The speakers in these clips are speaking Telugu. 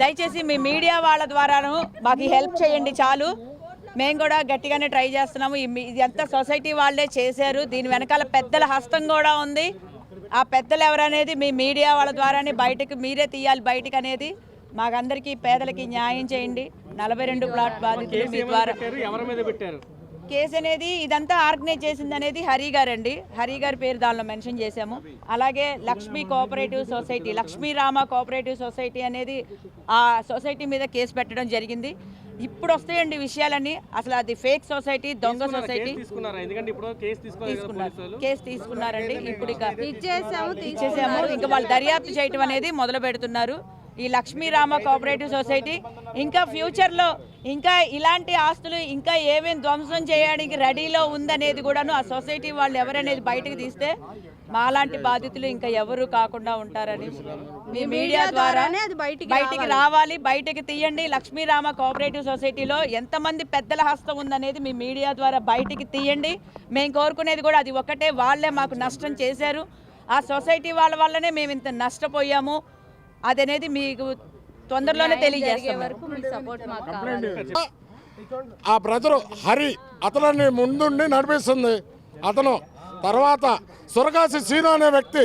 దయచేసి మీ మీడియా వాళ్ళ ద్వారాను మాకు హెల్ప్ చేయండి చాలు. మేము కూడా గట్టిగానే ట్రై చేస్తున్నాము. ఇది అంతా సొసైటీ వాళ్ళే చేశారు. దీని వెనకాల పెద్దల హస్తం కూడా ఉంది. ఆ పెద్దలు ఎవరనేది మీ మీడియా వాళ్ళ ద్వారానే బయటకు మీరే తీయాలి బయటకు అనేది మాకందరికీ పేదలకి న్యాయం చేయండి. నలభై రెండు ప్లాట్ బాధితులు మీ ద్వారా కేసు అనేది ఇదంతా ఆర్గనైజ్ చేసింది అనేది హరి గారు అండి హరి గారి పేరు దానిలో మెన్షన్ చేశాము. అలాగే Lakshmi cooperative society Lakshmi Rama cooperative society అనేది ఆ సొసైటీ మీద కేసు పెట్టడం జరిగింది. ఇప్పుడు వస్తాయండి విషయాలన్నీ. అసలు అది ఫేక్ సొసైటీ దొంగ సొసైటీ. కేసు తీసుకున్నారా కేసు తీసుకున్నారండి. ఇప్పుడు ఇక ఇచ్చేసాము ఇచ్చేసాము. ఇంకా వాళ్ళు దర్యాప్తు చేయటం అనేది మొదలు పెడుతున్నారు. ఈ లక్ష్మీ రామ కోఆపరేటివ్ సొసైటీ ఇంకా ఫ్యూచర్లో ఇంకా ఇలాంటి ఆస్తులు ఇంకా ఏమేమి ధ్వంసం చేయడానికి రెడీలో ఉందనేది కూడాను ఆ సొసైటీ వాళ్ళు ఎవరనేది బయటకు తీస్తే మాలాంటి బాధితులు ఇంకా ఎవరు కాకుండా ఉంటారని మీ మీడియా ద్వారా ద్వారానే అది బయటికి బయటికి రావాలి. బయటికి తీయండి. లక్ష్మీరామ కోఆపరేటివ్ సొసైటీలో ఎంతమంది పెద్దల హస్తం ఉందనేది మీ మీడియా ద్వారా బయటికి తీయండి. మేము కోరుకునేది కూడా అది ఒకటే వాళ్ళే మాకు నష్టం చేశారు. ఆ సొసైటీ వాళ్ళ వల్లనే మేము ఇంత నష్టపోయాము. అదనేది మీకు తొందరలోనే తెలియజేస్తాం వరకు మీ సపోర్ట్ మాకు కావాలి. ఆ బ్రదరు హరి అతనిని ముందుండి నడిపిస్తుంది. అతను తర్వాత సురకాసి సీను అనే వ్యక్తి.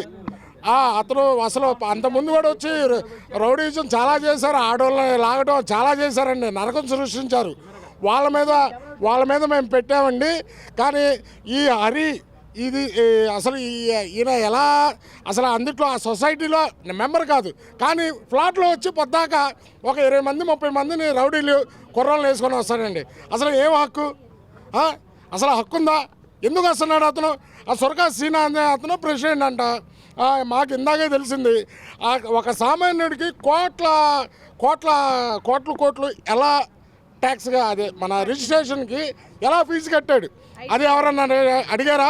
ఆ అతను అసలు అంత ముందు కూడా వచ్చి రౌడీజం చాలా చేశారు ఆడవాళ్ళని లాగడం చాలా చేశారండి నరకం సృష్టించారు. వాళ్ళ మీద వాళ్ళ మీద మేము పెట్టామండి. కానీ ఈ హరి ఇది అసలు ఈయన ఎలా అసలు అందుట్లో ఆ సొసైటీలో మెంబర్ కాదు. కానీ ఫ్లాట్లో వచ్చి పొద్దాక ఒక ఇరవై మంది ముప్పై మందిని రౌడీలు కుర్రాలు వేసుకొని వస్తాడండి. అసలు ఏం హక్కు? అసలు హక్కు ఉందా? ఎందుకు వస్తున్నాడు అతను? ఆ సొరకా సీనా అనే అతను ప్రెసిడెంట్ అంట. మాకు ఇందాకే తెలిసింది. ఒక సామాన్యుడికి కోట్ల కోట్ల కోట్లు కోట్లు ఎలా ట్యాక్స్గా అదే మన రిజిస్ట్రేషన్కి ఎలా ఫీజు కట్టాడు? అది ఎవరన్నా అడిగా- అడిగారా?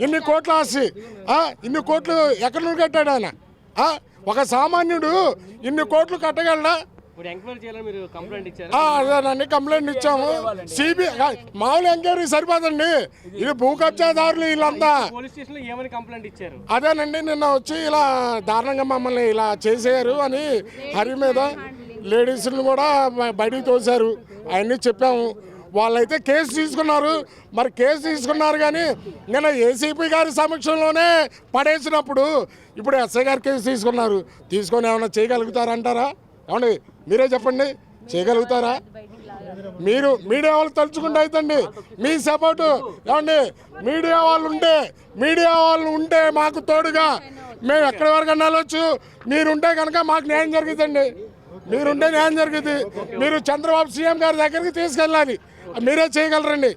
ఇన్ని కోట్ల ఆస్తి ఆ, ఇన్ని కోట్లు ఎక్కడి నుండి కట్టాడు ఆయన? ఆ, ఒక సామాన్యుడు ఇన్ని కోట్లు కట్టగలడా? అదేనండి కంప్లైంట్ ఇచ్చాము. సిబిఐ మామూలు ఎంక్వైరీ సరిపోదండి. ఇది భూ కబ్జాదారులు వీళ్ళంతా. అదేనండి నిన్న వచ్చి ఇలా దారుణంగా మమ్మల్ని ఇలా చేసేయారు అని హరి మీద లేడీస్ని కూడా బయటికి తోశారు. అవన్నీ చెప్పాము. వాళ్ళైతే కేసు తీసుకున్నారు. మరి కేసు తీసుకున్నారు కానీ నిన్న ఏసీపీ గారి సమక్షంలోనే పడేసినప్పుడు ఇప్పుడు ఎస్ఐ గారు కేసు తీసుకున్నారు. తీసుకొని ఏమైనా చేయగలుగుతారంటారా? ఏమండి మీరే చెప్పండి. చేయగలుగుతారా? మీరు మీడియా వాళ్ళు తలుచుకుంటే అవుతండి మీ సపోర్టు. ఏమండి మీడియా వాళ్ళు ఉంటే మీడియా వాళ్ళు ఉంటే మాకు తోడుగా. మేము ఎక్కడి వరకు వెళ్ళొచ్చు మీరుంటే కనుక మాకు న్యాయం జరుగుతుందండి. మీరుంటే న్యాయం జరుగుతుంది మీరు చంద్రబాబు సీఎం గారి దగ్గరికి తీసుకెళ్ళాలి. మీరే చేయగలరండి.